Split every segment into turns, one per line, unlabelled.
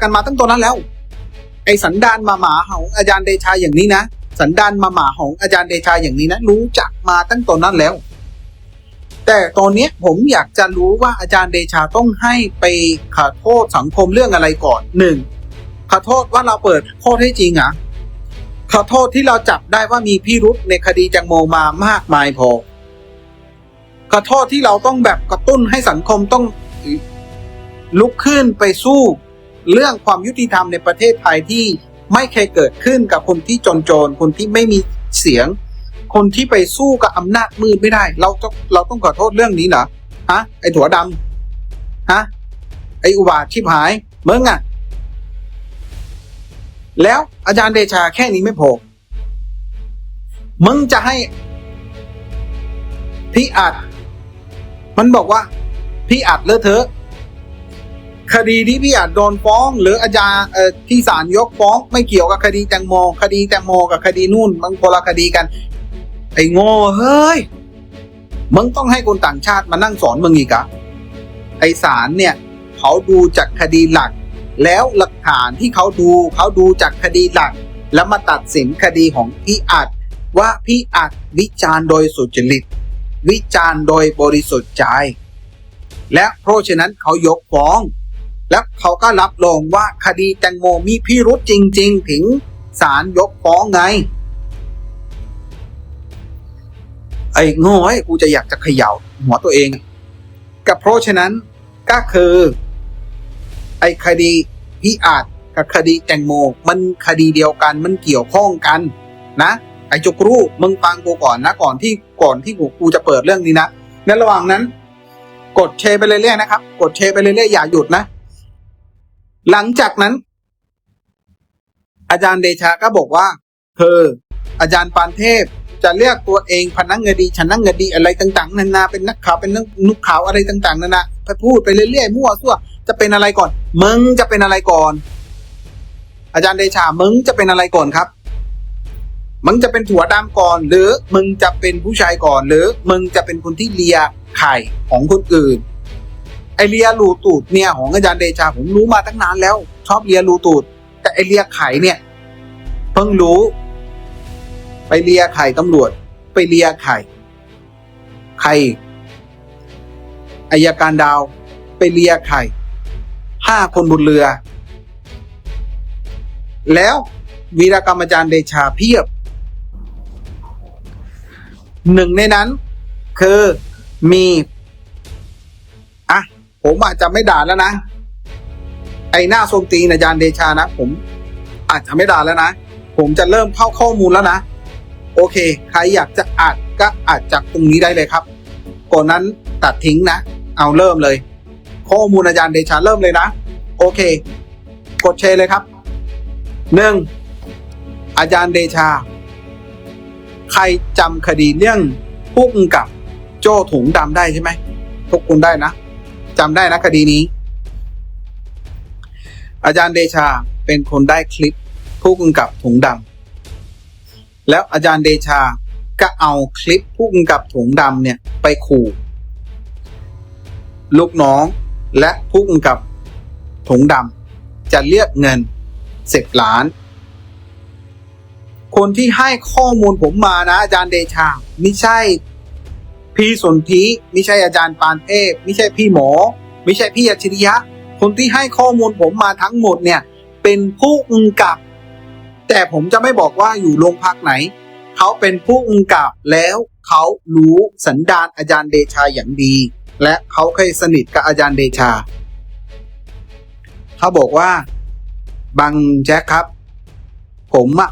กันมาตั้งตอนนั้นแล้ว ไอ้สันดานมาหมาของอาจารย์เดชาอย่างนี้นะสันดานมาหมาของอาจารย์เดชาอย่างนี้นะรู้จักมาตั้งตอนนั้นแล้ว แต่ตอนนี้ผมอยากจะรู้ว่าอาจารย์เดชาต้องให้ไปขอโทษสังคมเรื่องอะไรก่อนหนึ่งขอโทษว่าเราเปิดโทษให้จริงเหรอะขอโทษที่เราจับได้ว่ามีพิรุษในคดีจังโมมามากมายพอขอโทษที่เราต้องแบบกระตุ้นให้สังคมต้องลุกขึ้นไปสู้ เรื่องความยุติธรรมในประเทศไทยที่ไม่เคยเกิดขึ้นกับคนที่จนจนคนที่ไม่มีเสียง คนที่ไปสู้กับอำนาจมืดไม่ได้ เราต้องเราต้องขอโทษเรื่องนี้เหรอฮะไอ้ถั่วดำฮะไอ้อุบาทชิบหายมึงอะแล้วอาจารย์เดชาแค่นี้ไม่พอมึงจะให้พี่อัด มันบอกว่า พี่อัดเลอะเทอะ คดีที่พี่อัดโดนฟ้อง หรืออาจารย์ที่ศาลยกฟ้อง ไม่เกี่ยวกับคดีแตงโมคดีแตงโมกับคดีนู่นมันคนละคดีกัน ไอ้โง่เฮ้ยมึงต้องให้คนต่างชาติมานั่งสอนมึงอีกอะไอศาลเนี่ย เขาดูจากคดีหลัก แล้วหลักฐานที่เขาดูเขาดูจากคดีหลัก แล้วมาตัดสินคดีของพี่อัดว่าพี่อัดวิจารณ์โดยสุจริต วิจารณ์โดยบริสุทธิ์ใจ และเพราะฉะนั้นเขายกฟ้อง แล้วเขาก็รับรองว่าคดีแตงโมมีพิรุษจริง ๆ ถึงศาลยกฟ้องไง ไอ้โง่ไอ้กูจะอยากจะเขย่าหัวตัวเองก็เพราะฉะนั้นก็คือ ไอ้คดีพี่อาจกับคดีแตงโม มันคดีเดียวกันมันเกี่ยวข้องกันนะไอ้จุกรูมึงฟังกูก่อนนะก่อนที่ก่อนที่กูกูจะเปิดเรื่องนี้นะในระหว่างนั้น กดแชร์ไปเรื่อยๆนะครับ กดแชร์ไปเรื่อยๆอย่าหยุดนะ หลังจากนั้น อาจารย์เดชาก็บอกว่า เธอ อาจารย์ปานเทพจะเรียกตัวเองพนักงานดีฉันนักงานดีอะไรต่างๆนานาเป็นนักข่าวเป็นนักนุกข่าวอะไรต่างๆนานาไปพูดไปเรื่อยๆมั่วซั่วจะเป็นอะไรก่อน มึงจะเป็นอะไรก่อน อาจารย์เดชามึงจะเป็นอะไรก่อนครับ มึงจะเป็นถั่วดำก่อน หรือมึงจะเป็นผู้ชายก่อน หรือมึงจะเป็นคนที่เลียไข่ของคนอื่น ไอเลียรูตูดเนี่ยของอาจารย์เดชาผมรู้มาตั้งนานแล้ว ชอบเลียรูตูด แต่ไอเลียไข่เนี่ย เพิ่งรู้ ไปเลียไข่ตำรวจ ไปเลียไข่ไข่อายการดาว ไปเลียไข่ห้าคนบนเรือ แล้ววีรกรรมอาจารย์เดชาเพียบ หนึ่งในนั้น คือมี ผมอาจจะไม่ด่าแล้วนะ ไอหน้าทรงตีนอาจารย์เดชานะ ผมอาจจะไม่ด่าแล้วนะ ผมจะเริ่มเข้าข้อมูลแล้วนะ โอเค ใครอยากจะอัดก็อัดจากตรงนี้ได้เลยครับก่อนนั้นตัดทิ้งนะ เอาเริ่มเลย ข้อมูลอาจารย์เดชาเริ่มเลยนะ โอเค กดแชร์เลยครับหนึ่งอาจารย์เดชา ใครจำคดีเรื่องพุ่งกับโจ้ถุงดำได้ใช่ไหมทุกคนได้นะ จำได้นะคดีนี้ อาจารย์เดชาเป็นคนได้คลิปผู้กำกับถุงดำแล้วอาจารย์เดชาก็เอาคลิปผู้กำกับถุงดำเนี่ยไปขู่ ลูกน้องและผู้กำกับถุงดำจะเรียกเงินสิบล้าน คนที่ให้ข้อมูลผมมานะอาจารย์เดชา ไม่ใช่ พี่สนธิไม่ใช่อาจารย์ปานเทพไม่ใช่พี่หมอ ไม่ใช่พี่อัจฉริยะ คนที่ให้ข้อมูลผมมาทั้งหมดเนี่ยเป็นผู้กำกับ แต่ผมจะไม่บอกว่าอยู่โรงพักไหน เขาเป็นผู้กำกับแล้วเขารู้สันดานอาจารย์เดชาอย่างดี และเขาเคยสนิทกับอาจารย์เดชา เขาบอกว่าบังแจ็คครับ ผมอะ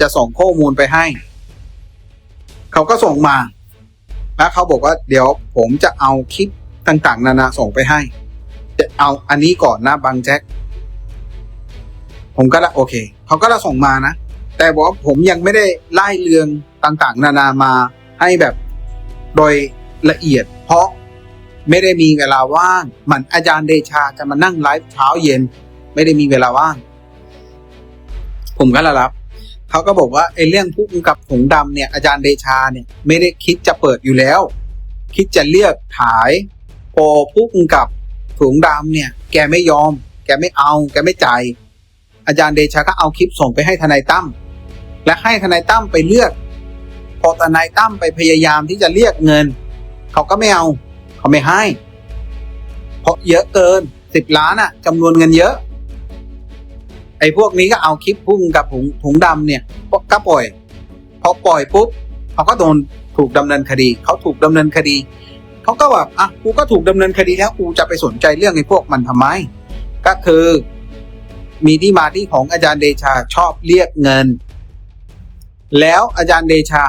จะส่งข้อมูลไปให้ เขาก็ส่งมา แล้วเขาบอกว่าเดี๋ยวผมจะเอาคลิปต่างๆ นานาส่งไปให้จะเอาอันนี้ก่อนนะบังแจ็คผมก็ละโอเคเขาก็ละส่งมานะ แต่บอกว่าผมยังไม่ได้ไล่เรืองต่างๆ นานามาให้แบบโดยละเอียด เพราะไม่ได้มีเวลาว่างเหมือนอาจารย์เดชาจะมานั่งไลฟ์เช้าเย็น ไม่ได้มีเวลาว่าง ผมก็ละรับ เขาก็บอกว่าไอ้เรื่องผู้กำกับถุงดำเนี่ยอาจารย์เดชาเนี่ยไม่ได้คิดจะเปิดอยู่แล้ว คิดจะเรียกขายพอผู้กำกับถุงดำเนี่ย แกไม่ยอม แกไม่เอา แกไม่จ่ายอาจารย์เดชาก็เอาคลิปส่งไปให้ทนายตั้มและให้ทนายตั้มไปเลือก พอทนายตั้มไปพยายามที่จะเรียกเงิน เขาก็ไม่เอา เขาไม่ให้ เพราะเยอะเกินสิบล้านอะจำนวนเงินเยอะ ไอ้พวกนี้ก็เอาคลิปพุ่งกับถุงถุงดำเนี่ยก็ปล่อยพอปล่อยปุ๊บเขาก็โดนถูกดำเนินคดีเขาถูกดำเนินคดีเขาก็แบบอะกูก็ถูกดำเนินคดีแล้วกูจะไปสนใจเรื่องไอ้พวกมันทำไม ก็คือ มีที่มาที่ของอาจารย์เดชาชอบเรียกเงิน แล้วอาจารย์เดชา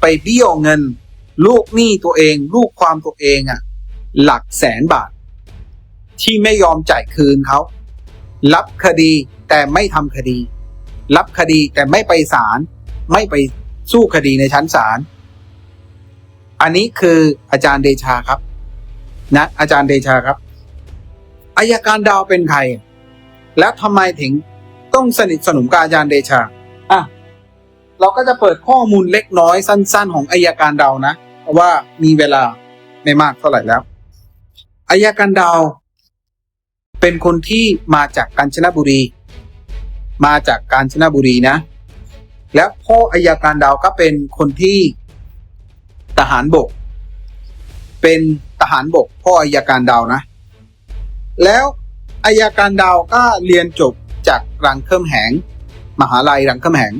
ไปเบี้ยวเงิน ลูกหนี้ตัวเอง ลูกความตัวเองอะ่ะ หลักแสนบาท ที่ไม่ยอมจ่ายคืนเขารับคดี แต่ไม่ทำคดี รับคดีแต่ไม่ไปศาลไม่ไปสู้คดีในชั้นศาลอันนี้คืออาจารย์เดชาครับ นะ อาจารย์เดชาครับอายการดาวเป็นใคร แล้วทำไมถึงต้องสนิทสนมกับอาจารย์เดชาอะเราก็จะเปิดข้อมูลเล็กน้อยสั้น ๆ ของอายการดาวนะเพราะว่ามีเวลาไม่มากเท่าไหร่แล้วอายการดาว เป็นคนที่มาจากกาญจนบุรี มาจากกาญจนบุรีนะ แล้วพ่ออายการดาวก็เป็นคนที่ทหารบก เป็นทหารบก พ่ออายการดาวนะ แล้วอายการดาวก็เรียนจบจากรังเคมแหง มหาลัยรังเคมแหง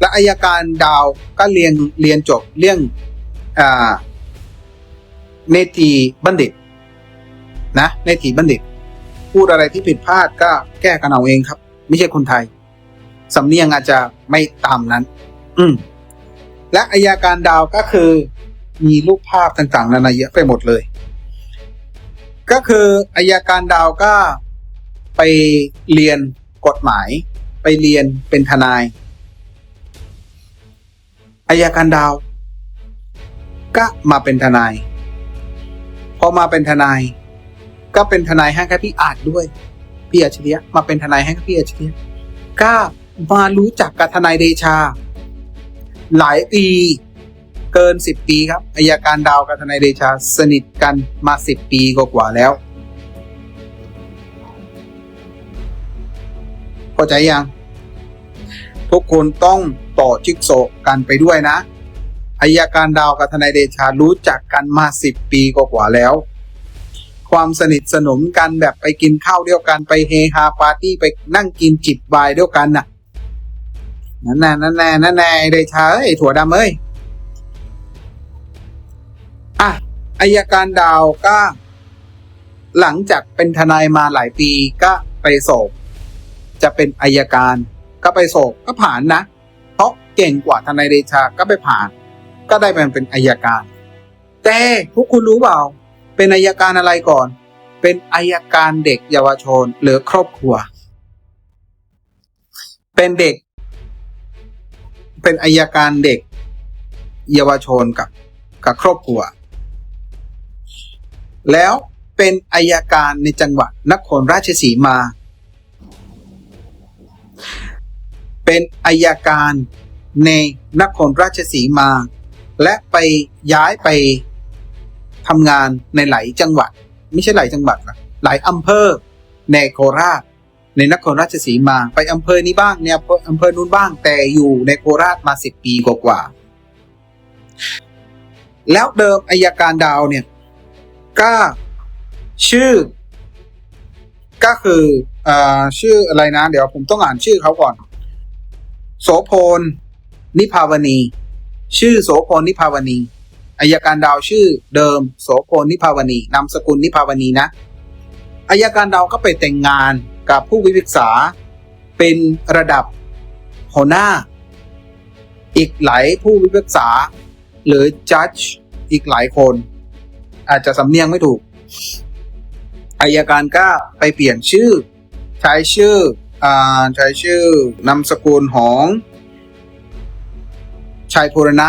และอายการดาวก็เรียนเรียนจบเรื่องอ่าเนตีบัณฑิต นะเนตีบัณฑิต พูดอะไรที่ผิดพลาดก็แก้กันเอาเองครับ ไม่ใช่คนไทย สำเนียงอาจจะไม่ตามนั้น อืม และอายการดาวก็คือ มีรูปภาพต่างๆนานาเยอะไปหมดเลย ก็คืออายการดาวก็ไปเรียนกฎหมาย ไปเรียนเป็นทนายอายการดาว ก็มาเป็นทนาย พอมาเป็นทนาย ก็เป็นทนายให้กับพี่อาจด้วย พี่อาชริยะมาเป็นทนายให้กับพี่อาชริยะก็มารู้จักกับทนายเดชา หลายปีเกินสิบปีครับอายการดาวกับทนายเดชา สนิทกันมาสิบปีกว่าแล้วเข้าใจยัง ทุกคนต้องต่อจิ๊กโซกันไปด้วยนะอายการดาวกับทนายเดชารู้จักกันมาสิบปีกว่าแล้ว ความสนิทสนมกันแบบไปกินข้าวเดียวกันไปเฮฮาปาร์ตี้ไปนั่งกินจิบไวน์เดียวกันน่ะนั่นแน่นั่นแน่นั่นแน่เดชาไอ้ยถั่วดำเอ้ยอะอายการดาวก็ หลังจากเป็นทนายมาหลายปีก็ไปสอบจะเป็นอายการก็ไปสอบก็ผ่านนะ เพราะเก่งกว่าทนายเดชาก็ไปผ่าน ก็ได้เป็นเป็นอายการ แต่พวกคุณรู้เปล่า เป็นอายการอะไรก่อน เป็นอายการเด็กเยาวชนหรือครอบครัว เป็นเด็ก เป็นอายการเด็ก เยาวชนกับกับครอบครัว แล้วเป็นอายการในจังหวัดนครราชสีมา เป็นอายการในนครราชสีมา และไปย้ายไป ทำงานในหลายจังหวัด ไม่ใช่หลายจังหวัดนะหลายอำเภอในโคราช ในนครราชสีมา ไปอำเภอนี้บ้างเนี่ยอำเภอนู้นบ้างแต่อยู่ในโคราชมาสิบปีกว่าๆแล้วเดิมอายการดาวเนี่ยก็ชื่อ ก็คืออ่าชื่ออะไรนะ เดี๋ยวผมต้องอ่านชื่อเขาก่อน โสพลนิพาวณี ชื่อโสพลนิพาวณี อายการดาวชื่อเดิมโสพลนิพาวณีนามสกุลนิพาวณีนะอายการดาวก็ไปแต่งงานกับผู้วิพากษา เป็นระดับหัวหน้า อีกหลายผู้วิพากษา หรือจัดอีกหลายคน อาจจะสำเนียงไม่ถูกอายการก็ไปเปลี่ยนชื่อ ใช้ชื่ออ่าใช้ชื่อนามสกุลของชัยภูรณะ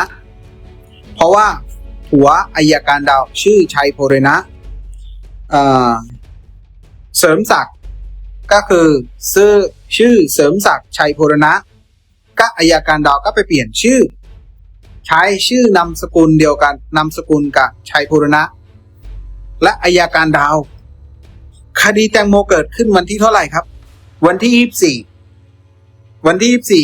เพราะว่า หัวอายการดาวชื่อชัยภูรณะเสริมศักดิ์ก็คือชื่อชื่อเสริมศักดิ์ชัยภูรณะก็อายการดาวก็ไปเปลี่ยนชื่อ ใช้ชื่อนามสกุลเดียวกันนามสกุลกับชัยภูรณะและอายการดาว คดีแตงโมเกิดขึ้นวันที่เท่าไหร่ครับ วันที่ยี่สี่วันที่ยี่สี่